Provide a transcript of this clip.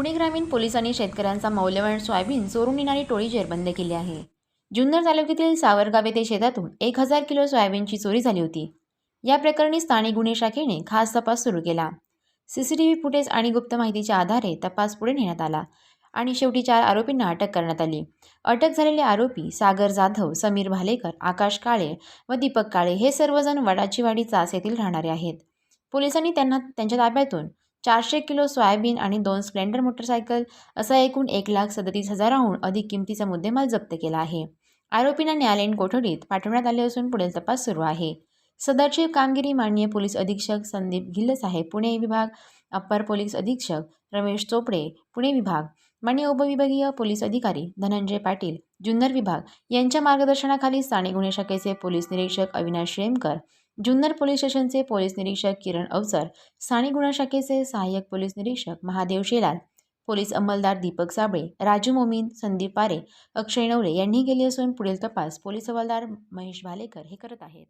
पुणे ग्रामीण पोलिसांनी शेतकऱ्यांचा मौल्यवान सोयाबीन चोरून नेणारी टोळी जेरबंद केली आहे. जुन्नर तालुक्यातील सावरगाव येथे शेतातून एक हजार किलो सोयाबीनची चोरी झाली होती. या प्रकरणी स्थानिक गुन्हे शाखेने खास तपास सुरू केला. सीसीटीव्ही फुटेज आणि गुप्त माहितीच्या आधारे तपास पुढे नेण्यात आला आणि शेवटी चार आरोपींना अटक करण्यात आली. अटक झालेले आरोपी सागर जाधव समीर भालेकर आकाश काळे व दीपक काळे हे सर्वजण वडाचीवाडी चास येथील राहणारे आहेत. पोलिसांनी त्यांना त्यांच्या ताब्यातून चारशे किलो सोयाबीन आणि दोन स्प्लेंडर मोटरसायकल असा एकूण एक लाख सदतीस हजाराहून अधिक किमतीचा मुद्देमाल जप्त केला आहे. आरोपींना न्यायालयीन कोठडीत पाठवण्यात आले असून पुढील तपास सुरू आहे. सदरची कामगिरी माननीय पोलीस अधीक्षक संदीप गिल्लसाहेब पुणे विभाग अप्पर पोलीस अधीक्षक रमेश चोपडे पुणे विभाग माननीय उपविभागीय पोलीस अधिकारी धनंजय पाटील जुन्नर विभाग यांच्या मार्गदर्शनाखाली स्थानिक गुन्हे शाखेचे पोलीस निरीक्षक अविनाश शेमकर जुन्नर पोलीस स्टेशनचे पोलीस निरीक्षक किरण अवसर स्थानिक गुन्हा शाखेचे सहाय्यक पोलीस निरीक्षक महादेव शेलार पोलीस अंमलदार दीपक साबळे राजू मोमीन संदीप पारे अक्षय नवरे यांनी केली असून पुढील तपास पोलीस हवालदार महेश भालेकर हे करत आहेत.